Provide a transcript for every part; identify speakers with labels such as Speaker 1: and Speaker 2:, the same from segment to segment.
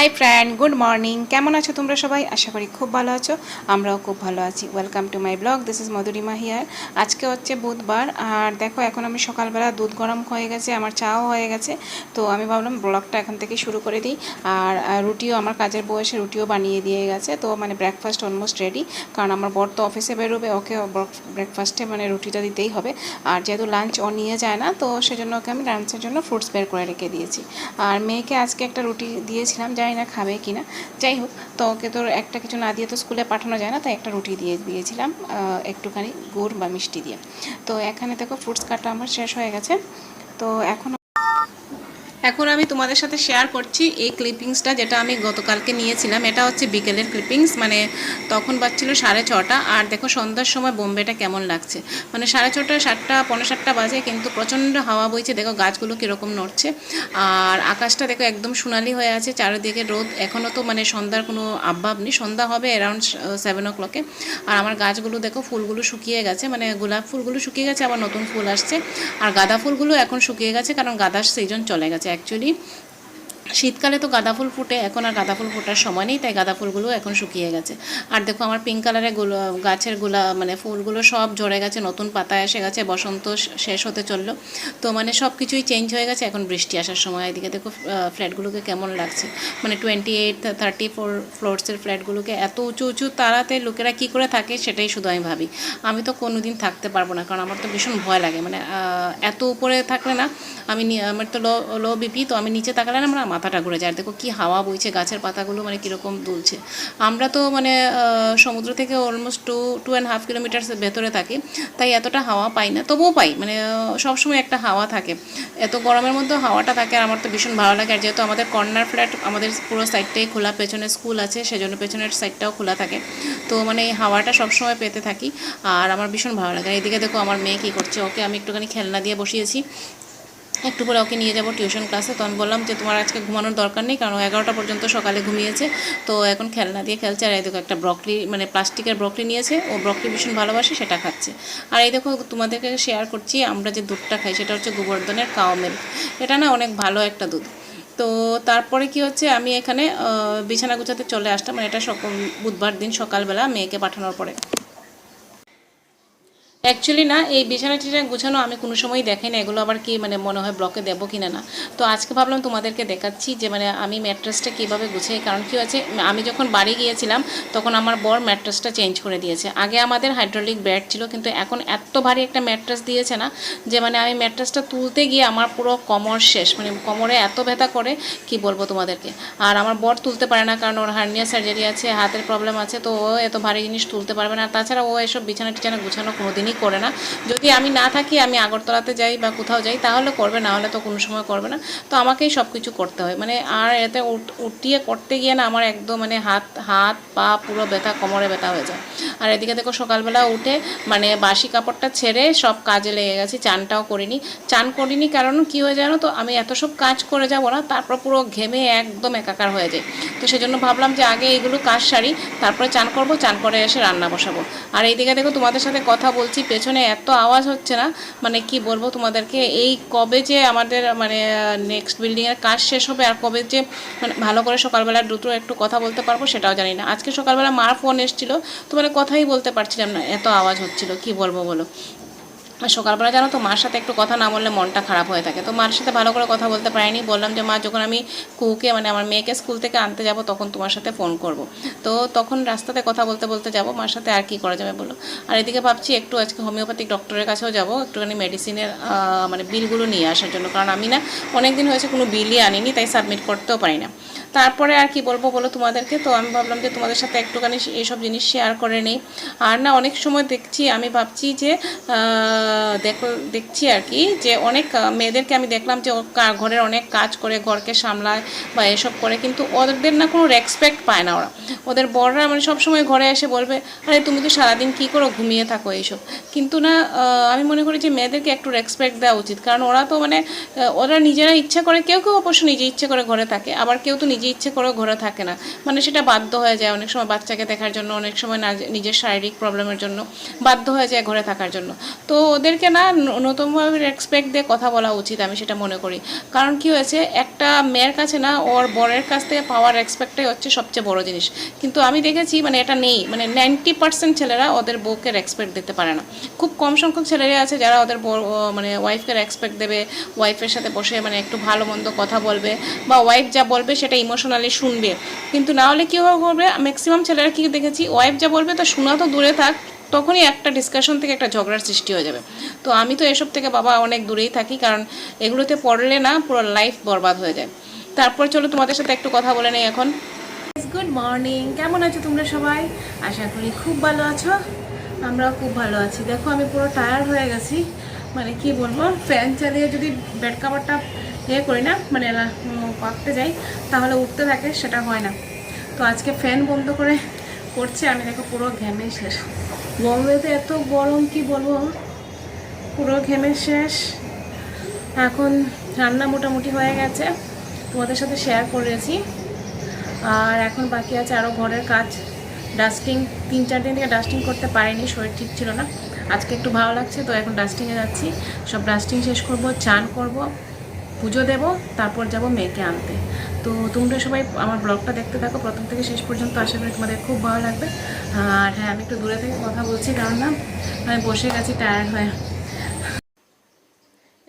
Speaker 1: Hi friend good morning কেমন আছো তোমরা সবাই? আশা করি খুব ভালো আছো। আমরাও খুব ভালো আছি। Welcome to my vlog this is Madhurima here আজকে হচ্ছে বুধবার। আর দেখো, এখন আমি সকালবেলা দুধ গরম হয়ে গেছে, আমার চাও হয়ে গেছে। তো আমি ভাবলাম ব্লগটা এখন থেকে শুরু করে দিই। আর রুটিও, আমার কাজের বয়সে রুটিও বানিয়ে দিয়ে গেছে। তো মানে ব্রেকফাস্ট অলমোস্ট রেডি কারণ আমার বর তো অফিসে বেরোবে, ওকে ব্রেকফাস্টে মানে রুটিটা দিতেই হবে। আর যেহেতু লাঞ্চ ও নিয়ে যায় না, তো সেজন্য ওকে আমি লাঞ্চের জন্য ফ্রুটস বের করে রেখে দিয়েছি। আর মেয়েকে আজকে একটা রুটি দিয়েছিলাম। জানি না খাবে কি না যাই হোক, তো ওকে তোর একটা কিছু না দিয়ে তো স্কুলে পাঠানো যায় না, তাই একটা রুটি দিয়ে দিয়েছিলাম একটুখানি গুড় বা মিষ্টি দিয়ে। তো এখানে দেখো ফ্রুটস কাটা আমার শেষ হয়ে গেছে। তো এখন এখন আমি তোমাদের সাথে শেয়ার করছি, এই ক্লিপিংসটা যেটা আমি গতকালকে নিয়েছিলাম, এটা হচ্ছে বিকেলের ক্লিপিংস মানে তখন বাজছিল সাড়ে ছটা। আর দেখো সন্ধ্যার সময় বোম্বেটা কেমন লাগছে। মানে সাড়ে ছটা, সাতটা পনেরো সাতটা বাজে, কিন্তু প্রচণ্ড হাওয়া বইছে, দেখো গাছগুলো কীরকম নড়ছে। আর আকাশটা দেখো একদম সোনালি হয়ে আছে, চারিদিকে রোদ। এখনও তো মানে সন্ধ্যার কোনো আব্বাব নেই। সন্ধ্যা হবে অ্যারাউন্ড সেভেন ও ক্লকে আর আমার গাছগুলো দেখো ফুলগুলো শুকিয়ে গেছে মানে গোলাপ ফুলগুলো শুকিয়ে গেছে, আবার নতুন ফুল আসছে। আর গাঁদা ফুলগুলো এখন শুকিয়ে গেছে, কারণ গাঁদার সিজন চলে গেছে অ্যাকচুয়ালি শীতকালে তো গাঁদা ফুল ফুটে, এখন আর গাঁদা ফুল ফোটার সময় নেই, তাই গাঁদা ফুলগুলো এখন শুকিয়ে গেছে। আর দেখো আমার পিঙ্ক কালারেরগুলো, গাছের গোলা মানে ফুলগুলো সব ঝরে গেছে, নতুন পাতা এসে গেছে, বসন্ত শেষ হতে চলল। তো মানে সব কিছুই চেঞ্জ হয়ে গেছে, এখন বৃষ্টি আসার সময়। এদিকে দেখো ফ্ল্যাটগুলোকে কেমন লাগছে। মানে টোয়েন্টি এইট থার্টি ফোর ফ্লোরসের ফ্ল্যাটগুলোকে এত উঁচু উঁচু তারাতে লোকেরা কী করে থাকে সেটাই শুধু আমি ভাবি। আমি তো কোনো দিন থাকতে পারব না, কারণ আমার তো ভীষণ ভয় লাগে। মানে এত উপরে থাকলে না, আমি আমার তো লো লো বিপি তো আমি নিচে তাকালে না, আমার মাথাটা ঘুরে যায়। আর দেখো কী হাওয়া বইছে, গাছের পাতাগুলো মানে কীরকম দুলছে। আমরা তো মানে সমুদ্র থেকে almost two two and half kilometre ভেতরে থাকি, তাই এতটা হাওয়া পাই না। তবুও পাই মানে সবসময় একটা হাওয়া থাকে। এত গরমের মধ্যে হাওয়াটা থাকে আর আমার তো ভীষণ ভালো লাগে। আর যেহেতু আমাদের কর্নার ফ্ল্যাট, আমাদের পুরো সাইডটাই খোলা, পেছনে স্কুল আছে, সেজন্য পেছনের সাইডটাও খোলা থাকে। তো মানে এই হাওয়াটা সবসময় পেতে থাকি, আর আমার ভীষণ ভালো লাগে। এদিকে দেখো আমার মেয়ে কী করছে, ওকে আমি একটুখানি খেলনা দিয়ে বসিয়েছি। একটু পরে ওকে নিয়ে যাব টিউশন ক্লাসে। তো আমি বললাম যে, তোমার আজকে ঘুমানোর দরকার নেই, কারণ এগারোটা পর্যন্ত সকালে ঘুমিয়েছে। তো এখন খেলনা দিয়ে খেলছে, আর এই দেখো একটা ব্রকলি মানে প্লাস্টিকের ব্রকলি নিয়েছে। ও ব্রকলি ভীষণ ভালোবাসে, সেটা খাচ্ছে। আর এই দেখো, তোমাদেরকে শেয়ার করছি, আমরা যে দুধটা খাই, সেটা হচ্ছে গোবর্ধনের কাও এটা না অনেক ভালো একটা দুধ। তো তারপরে কি হচ্ছে, আমি এখানে বিছানা গুছাতে চলে আসতাম মানে এটা সকল, বুধবার দিন সকালবেলা মেয়েকে পাঠানোর পরে। অ্যাকচুয়ালি না, এই বিছানা টিছানা গুছানো আমি কোনো সময়ই দেখাই না এগুলো আবার কি মানে মনে হয় ব্লকে দেবো কিনা না। তো আজকে ভাবলাম তোমাদেরকে দেখাচ্ছি যে মানে আমি ম্যাট্রেসটা কীভাবে গুছাই। কারণ কি হচ্ছে আমি যখন বাড়ি গিয়েছিলাম, তখন আমার বর ম্যাট্রেসটা চেঞ্জ করে দিয়েছে। আগে আমাদের হাইড্রোলিক ব্যাড ছিল, কিন্তু এখন এত ভারী একটা ম্যাট্রেস দিয়েছে না, যে মানে আমি ম্যাট্রেসটা তুলতে গিয়ে আমার পুরো কোমর শেষ। মানে কোমরে এত ব্যথা করে, কি বলব তোমাদেরকে? আর আমার বর তুলতে পারে না, কারণ ওর হার্নিয়া সার্জারি আছে, হাতের প্রবলেম আছে, তো ও এত ভারী জিনিস তুলতে পারবে না। তাছাড়া ও এসব বিছানা টিছানা গুছানো কোনোদিনই করে না। যদি আমি না থাকি, আমি আগরতলাতে যাই বা কোথাও যাই, তাহলে করবে, না হলে তো কোনো সময় করবে না। তো আমাকেই সব কিছু করতে হয়। মানে আর এতে উঠ- উঠিয়ে করতে গিয়ে না আমার একদম মানে হাত হাত, পা পুরো ব্যথা, কোমরে ব্যথা হয়ে যায়। আর এদিকে দেখো সকালবেলা উঠে মানে বাসি কাপড়টা ছেড়ে সব কাজে লেগে গেছি, চানটাও করিনি। চান করিনি কারণ কি হয়ে জানো তো, আমি এত সব কাজ করে যাব না, তারপর পুরো ঘেমে একদম একাকার হয়ে যায় তো সেজন্য ভাবলাম যে আগে এইগুলো কাজ সারি, তারপরে চান করব, চান করে এসে রান্না বসাবো। আর এইদিকে দেখো তোমাদের সাথে কথা বলছি, পেছনে এত আওয়াজ হচ্ছে না মানে কি বলব তোমাদেরকে, এই কবে যে আমাদের মানে নেক্সট বিল্ডিংয়ের কাজ শেষ হবে আর কবে যে মানে ভালো করে সকালবেলা দুটো একটু কথা বলতে পারব সেটাও জানি না। আজকে সকালবেলা মার ফোন এসেছিল, তো মানে কথাই বলতে পারছিলাম না এত আওয়াজ হচ্ছিল কি বলব বলো? সকালবেলা জানো তো, মার সাথে একটু কথা না বললে মনটা খারাপ হয়ে থাকে। তো মার সাথে ভালো করে কথা বলতে পারিনি। বললাম যে, মা, যখন আমি কুকে মানে আমার মেয়েকে স্কুল থেকে আনতে যাব, তখন তোমার সাথে ফোন করব। তো তখন রাস্তাতে কথা বলতে বলতে যাব, মার সাথে আর কি করা যাবে বলো? আর এদিকে ভাবছি একটু আজকে হোমিওপ্যাথিক ডক্টরের কাছেও যাব, একটুখানি মেডিসিনের মানে বিলগুলো নিয়ে আসার জন্য। কারণ আমি না অনেক দিন হয়েছে কোনো বিলই আনিনি, তাই সাবমিট করতেও পারি না তারপরে আর কি বলব বলো তোমাদেরকে? তো আমি ভাবলাম যে, তোমাদের সাথে একটুখানি এইসব জিনিস শেয়ার করে নিই। আর না, অনেক সময় দেখছি, আমি ভাবছি যে দেখ, দেখছি আর কি যে অনেক মেয়েদেরকে আমি দেখলাম যে ঘরের অনেক কাজ করে, ঘরকে সামলায় বা এসব করে, কিন্তু ওদের না কোনো রেসপেক্ট পায় না ওরা। ওদের বড়রা মানে সবসময় ঘরে এসে বলবে, আরে, তুমি তো সারাদিন কী করো, ঘুমিয়ে থাকো এইসব। কিন্তু না আমি মনে করি যে মেয়েদেরকে একটু রেসপেক্ট দেওয়া উচিত। কারণ ওরা তো মানে ওরা নিজেরা ইচ্ছা করে, কেউ কেউ অবশ্য নিজে ইচ্ছে করে ঘরে থাকে, আবার কেউ তো নিজে ইচ্ছে করেও ঘরে থাকে না। মানে সেটা বাধ্য হয়ে যায় অনেক সময় বাচ্চাকে দেখার জন্য, অনেক সময় নিজের শারীরিক প্রবলেমের জন্য, বাধ্য হয়ে যায় ঘরে থাকার জন্য। তো ওদেরকে না নতুনভাবে রেসপেক্ট দিয়ে কথা বলা উচিত আমি সেটা মনে করি। কারণ কি হয়েছে, একটা মেয়ের কাছে না ওর বরের কাছ থেকে পাওয়ার রেসপেক্টটাই হচ্ছে সবচেয়ে বড় জিনিস। কিন্তু আমি দেখেছি মানে এটা নেই মানে নাইনটি পার্সেন্ট ছেলেরা ওদের বউকে রেসপেক্ট দিতে পারে না। খুব কম সংখ্যক ছেলেরা আছে যারা ওদের মানে ওয়াইফকে রেসপেক্ট দেবে ওয়াইফের সাথে বসে মানে একটু ভালো মন্দ কথা বলবে বা ওয়াইফ যা বলবে সেটা ইমোশনালি শুনবে। কিন্তু না হলে কী করবে ম্যাক্সিমাম ছেলেরা কি দেখেছি ওয়াইফ যা বলবে তা শোনা তো দূরে থাক তখনই একটা ডিসকাশন থেকে একটা ঝগড়ার সৃষ্টি হয়ে যাবে। তো আমি তো এসব থেকে বাবা অনেক দূরেই থাকি, কারণ এগুলোতে পড়লে না পুরো লাইফ বরবাদ হয়ে যায়। তারপর চলো তোমাদের সাথে একটু কথা বলে নেই এখন। গুড মর্নিং কেমন আছো তোমরা সবাই? আশা করি খুব ভালো আছো। আমরাও খুব ভালো আছি। দেখো, আমি পুরো টায়ার্ড হয়ে গেছি। মানে কি বলব ফ্যান চালিয়ে যদি বেড কাভারটা ইয়ে করি না মানে পাকতে যাই, তাহলে উঠতে থাকে, সেটা হয় না। তো আজকে ফ্যান বন্ধ করে করছে, আমি দেখো পুরো ঘেমে শেষ। বম্বেতে এত গরম, কি বলব? পুরো ঘেমে শেষ। এখন রান্না মোটামুটি হয়ে গেছে। তোমাদের সাথে শেয়ার করেছি। আর এখন বাকি আছে আরও ঘরের কাজ। ডাস্টিং তিন চার দিন থেকে ডাস্টিং করতে পারিনি, শরীর ঠিক ছিল না। আজকে একটু ভালো লাগছে, তো এখন ডাস্টিংয়ে যাচ্ছি। সব ডাস্টিং শেষ করব, চান করব। পুজো দেব, তারপর যাব মেয়েকে আনতে। তো তোমরা সবাই আমার ব্লগটা দেখতে থাকো, প্রথম থেকে শেষ পর্যন্ত আশা করি তোমাদের খুব ভালো লাগবে। আর হ্যাঁ আমি একটু দূরে থেকে কথা বলছি, কারণ না, আমি বসে গেছি টায়ার্ড হয়ে।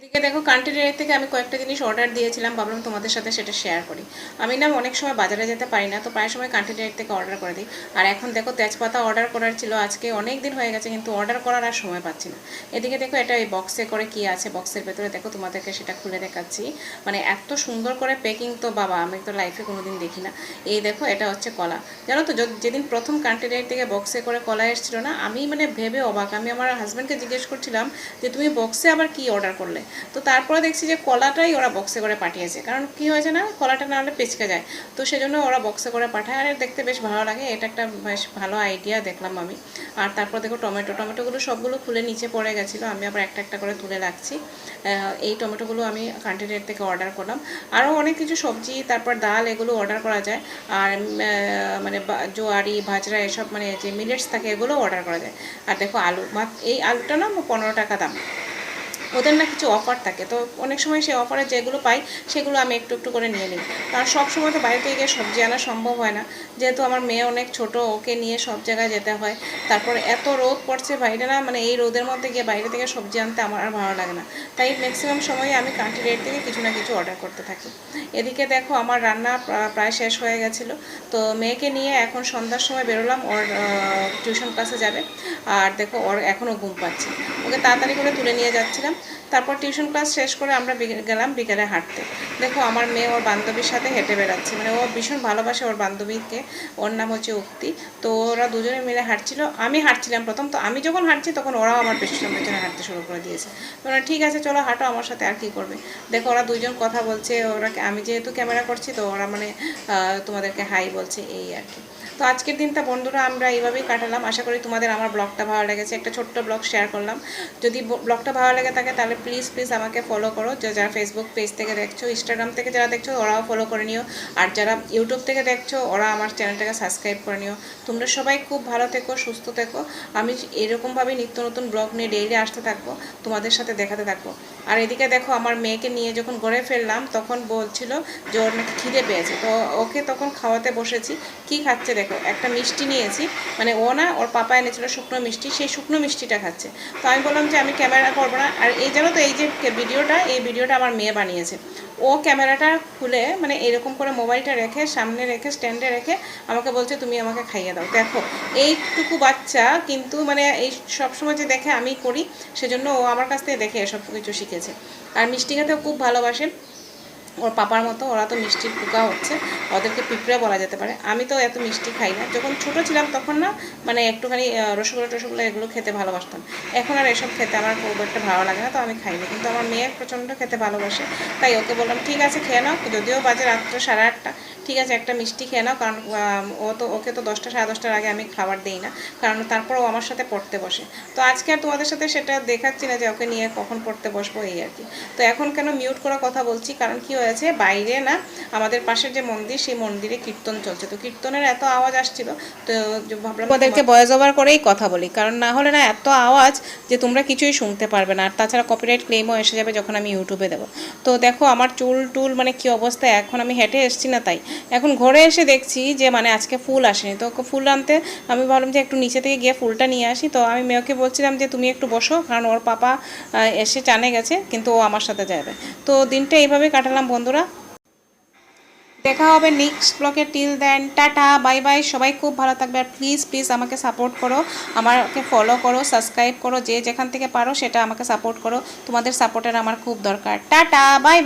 Speaker 1: এদিকে দেখো কান্ট্রি থেকে আমি কয়েকটা জিনিস অর্ডার দিয়েছিলাম। ভাবলাম তোমাদের সাথে সেটা শেয়ার করি। আমি না অনেক সময় বাজারে যেতে পারি না, তো প্রায় সময় কান্ট্রি থেকে অর্ডার করে দিই। আর এখন দেখো, তেজপাতা অর্ডার করার ছিল আজকে, অনেক দিন হয়ে গেছে, কিন্তু অর্ডার করার আর সময় পাচ্ছি না। এদিকে দেখো, এটা এই বক্সে করে কি আছে? বক্সের ভেতরে দেখো, তোমাদেরকে সেটা খুলে দেখাচ্ছি। মানে এত সুন্দর করে প্যাকিং তো বাবা, আমি তো লাইফে কোনোদিন দেখি না। এই দেখো, এটা হচ্ছে কলা। জানো তো যেদিন প্রথম কান্ট্রি থেকে বক্সে করে কলা এসেছিল না, আমি মানে ভেবে অবাক। আমি আমার হাজব্যান্ডকে জিজ্ঞেস করছিলাম যে, তুমি বক্সে আবার কি অর্ডার করলে? তো তারপরে দেখছি যে কলাটাই ওরা বক্সে করে পাঠিয়েছে। কারণ কি হয়েছে না, কলাটা না হলে পেচকে যায়। তো সেজন্য ওরা বক্সে করে পাঠায়। আর দেখতে বেশ ভালো লাগে, এটা একটা বেশ ভালো আইডিয়া দেখলাম আমি। আর তারপর দেখো টমেটো, টমেটোগুলো সবগুলো খুলে নিচে পড়ে গেছিল। আমি আবার একটা একটা করে তুলে রাখছি। এই টমেটোগুলো আমি কান্ট্রি থেকে অর্ডার করলাম। আরও অনেক কিছু সবজি, তারপর ডাল, এগুলো অর্ডার করা যায়। আর মানে জোয়ারি ভাজরা এসব মানে যে মিলেটস থাকে, এগুলো অর্ডার করা যায়। আর দেখো আলু এই আলুটা না পনেরো টাকা দাম। ওদের না কিছু অফার থাকে। তো অনেক সময় সেই অফারে যেগুলো পাই, সেগুলো আমি একটু একটু করে নিয়ে নিই। কারণ সব সময় তো বাইরে থেকে গিয়ে সবজি আনা সম্ভব হয় না। যেহেতু আমার মেয়ে অনেক ছোট, ওকে নিয়ে সব জায়গায় যেতে হয়। তারপর এত রোদ পড়ছে বাইরে না মানে এই রোদের মধ্যে গিয়ে বাইরে থেকে সবজি আনতে আমার আর ভালো লাগে না। তাই ম্যাক্সিমাম সময়ে আমি কান্ট্রি রেট থেকে কিছু না কিছু অর্ডার করতে থাকি। এদিকে দেখো আমার রান্না প্রায় শেষ হয়ে গেছিল। তো মেয়েকে নিয়ে এখন সন্ধ্যার সময় বেরোলাম, ওর টিউশন ক্লাসে যাবে। আর দেখো ওর এখনও ঘুম পাচ্ছে। ওকে তাড়াতাড়ি করে তুলে নিয়ে যাচ্ছিলাম। তারপর টিউশন ক্লাস শেষ করে আমরা গেলাম বিকেলে হাঁটতে। দেখো আমার মেয়ে ওর বান্ধবীর সাথে হেঁটে বেড়াচ্ছে। মানে ও ভীষণ ভালোবাসে ওর বান্ধবীকে। ওর নাম হচ্ছে উক্তি। তো ওরা দুজনে মিলে হাঁটছিল। আমি হাঁটছিলাম প্রথম। তো আমি যখন হাঁটছি তখন ওরাও আমার পেছনে পেছনে হাঁটতে শুরু করে দিয়েছে। ওরা ঠিক আছে, চলো হাঁটো, আমার সাথে আর কি করবে? দেখো ওরা দুজন কথা বলছে। ওরা আমি যেহেতু ক্যামেরা করছি, তো ওরা মানে তোমাদেরকে হাই বলছে, এই আর কি। তো আজকের দিনটা বন্ধুরা আমরা এইভাবেই কাটালাম। আশা করি তোমাদের আমার ব্লগটা ভালো লেগেছে। একটা ছোট্ট ব্লগ শেয়ার করলাম। যদি ব্লগটা ভালো লেগে থাকে, তাহলে প্লিজ প্লিজ আমাকে ফলো করো। যারা ফেসবুক পেজ থেকে দেখছ ইনস্টাগ্রাম থেকে যারা দেখছ, ওরাও ফলো করে নিও। আর যারা ইউটিউব থেকে দেখছ, ওরা আমার চ্যানেলটাকে সাবস্ক্রাইব করে নিও। তোমরা সবাই খুব ভালো থেকো, সুস্থ থেকো। আমি এরকমভাবেই নিত্য নতুন ব্লগ নিয়ে ডেইলি আসতে থাকব, তোমাদের সাথে দেখাতে থাকব। আর এদিকে দেখো, আমার মেয়েকে নিয়ে যখন ঘরে ফেললাম, তখন বলছিল যে ওর নাকি খিদে পেয়েছে। তো ওকে তখন খাওয়াতে বসেছি। কি খাচ্ছে দেখো, একটা মিষ্টি নিয়েছি। মানে ও না, ওর পাপা এনেছিল শুকনো মিষ্টি, সেই শুকনো মিষ্টিটা খাচ্ছে। তো আমি বললাম যে আমি ক্যামেরা করব না। আর এই জানো তো, এই যে ভিডিওটা, এই ভিডিওটা আমার মেয়ে বানিয়েছে। ও ক্যামেরাটা খুলে মানে এরকম করে মোবাইলটা রেখে, সামনে রেখে, স্ট্যান্ডে রেখে আমাকে বলছে, তুমি আমাকে খাইয়ে দাও। দেখো, এইটুকু বাচ্চা কিন্তু মানে এই সবসময় যে দেখে আমি করি, সেজন্য ও আমার কাছ থেকে দেখে সব কিছু শিখেছে। আর মিষ্টি খেতেও খুব ভালোবাসে। ওর পাপার মতো, ওরা তো মিষ্টির পোকা হচ্ছে, ওদেরকে পিঁপড়ে বলা যেতে পারে। আমি তো এত মিষ্টি খাই না। যখন ছোট ছিলাম তখন না মানে একটুখানি রসগোল্লা টসগোল্লা এগুলো খেতে ভালোবাসতাম। এখন আর এসব খেতে আমার খুব একটা ভালো লাগে না, তো আমি খাইনি। কিন্তু আমার মেয়ে প্রচণ্ড খেতে ভালোবাসে। তাই ওকে বললাম, ঠিক আছে, খেয়ে নাও। যদিও বাজে রাত্রে সাড়ে আটটা। ঠিক আছে, একটা মিষ্টি খেয়ে নাও। কারণ ও তো, ওকে তো দশটা, সাড়ে দশটার আগে আমি খাবার দিই না। কারণ তারপর ও আমার সাথে পড়তে বসে। তো আজকে আর তোমাদের সাথে সেটা দেখাচ্ছি না যে ওকে নিয়ে কখন পড়তে বসবো, এই আর কি। তো এখন কেন মিউট করা কথা বলছি? কারণ কি হয়েছে বাইরে না আমাদের পাশের যে মন্দির সেই মন্দিরে কীর্তন চলছে। তো কীর্তনের এত আওয়াজ আসছিল তো ভাবলাম ওদেরকে ভয়েস ওভার করেই কথা বলি কারণ না হলে না এত আওয়াজ যে তোমরা কিছুই শুনতে পারবে না। আর তাছাড়া কপিরাইট ক্লেমও এসে যাবে যখন আমি ইউটিউবে দেবো। তো দেখো আমার চুল টুল মানে কি অবস্থা? এখন আমি হেঁটে এসেছি না তাই। এখন ঘরে এসে দেখছি যে মানে আজকে ফুল আসেনি। তো ফুল আনতে আমি ভাবলাম যে একটু নিচে থেকে গিয়ে ফুলটা নিয়ে আসি। তো আমি মেয়েকে বলছিলাম যে তুমি একটু বসো কারণ ওর পাপা এসে চানে গেছে কিন্তু ও আমার সাথে যাবে। তো দিনটা এইভাবে কাটালাম। বন্ধুরা। দেখা হবে নেক্সট ব্লকে till then tata bye bye সবাই খুব ভালো থাকবে আর প্লিজ প্লিজ আমাকে সাপোর্ট করো। আমাকে ফলো করো সাবস্ক্রাইব করো, যে যেখান থেকে পারো সেটা আমাকে সাপোর্ট করো। তোমাদের সাপোর্টের আমার খুব দরকার। Tata bye